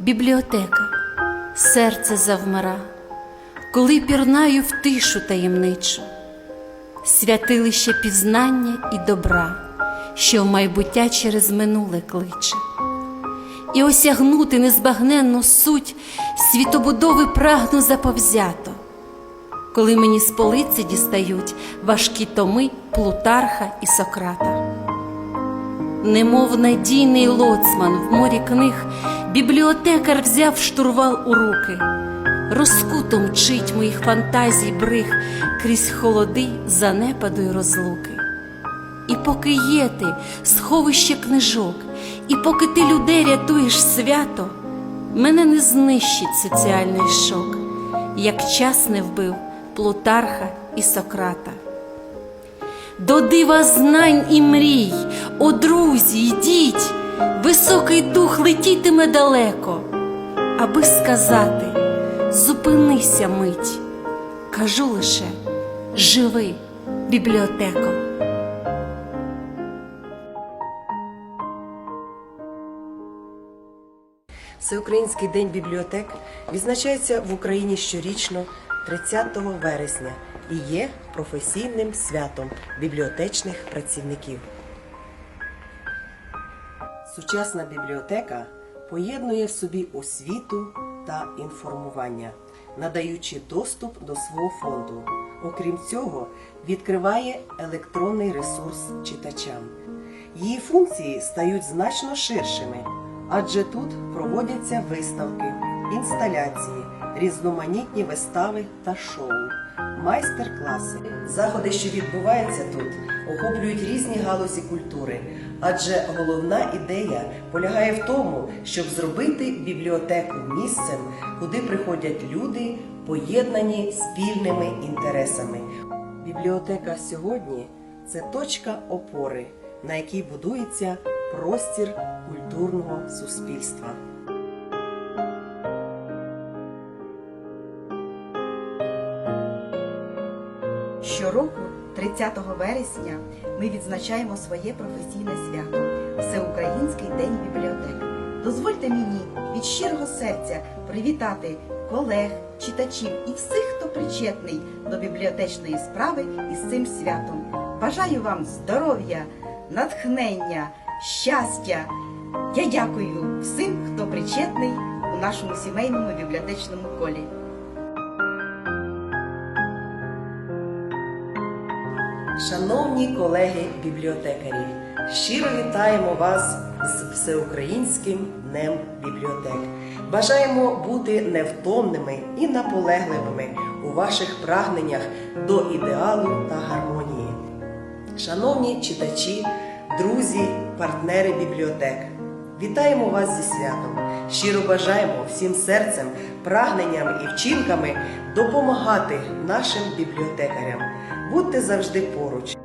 бібліотека, серце завмира, коли пірнаю в тишу таємничу, святилище пізнання і добра, що в майбуття через минуле кличе, і осягнути незбагненну суть світобудови прагну заповзято, коли мені з полиці дістають важкі томи Плутарха і Сократа. Немов надійний лоцман в морі книг, бібліотекар взяв штурвал у руки, розкуто мчить моїх фантазій бриг крізь холоди занепаду й розлуки. І поки є ти сховище книжок, і поки ти людей рятуєш свято, мене не знищить соціальний шок, як час не вбив Плутарха і Сократа. До дива знань і мрій, о друзі, йдіть, високий дух летітиме далеко, аби сказати, зупинися мить, кажу лише живи, бібліотеко. Всеукраїнський день бібліотек відзначається в Україні щорічно 30 вересня і є професійним святом бібліотечних працівників. Сучасна бібліотека поєднує в собі освіту та інформування, надаючи доступ до свого фонду. Окрім цього, відкриває електронний ресурс читачам. Її функції стають значно ширшими, адже тут проводяться виставки, інсталяції, різноманітні вистави та шоу, майстер-класи. Заходи, що відбуваються тут, охоплюють різні галузі культури, адже головна ідея полягає в тому, щоб зробити бібліотеку місцем, куди приходять люди, поєднані спільними інтересами. Бібліотека сьогодні це точка опори, на якій будується простір культурного суспільства. Щороку, 30 вересня, ми відзначаємо своє професійне свято Всеукраїнський день бібліотек. Дозвольте мені від щирого серця привітати колег, читачів і всіх, хто причетний до бібліотечної справи із цим святом. Бажаю вам здоров'я, натхнення, щастя. Я дякую всім, хто причетний у нашому сімейному бібліотечному колі. Шановні колеги-бібліотекарі, щиро вітаємо вас з Всеукраїнським днем бібліотек. Бажаємо бути невтомними і наполегливими у ваших прагненнях до ідеалу та гармонії. Шановні читачі, друзі, партнери бібліотек, вітаємо вас зі святом! Щиро бажаємо всім серцем, прагненням і вчинками допомагати нашим бібліотекарям. Будьте завжди поруч.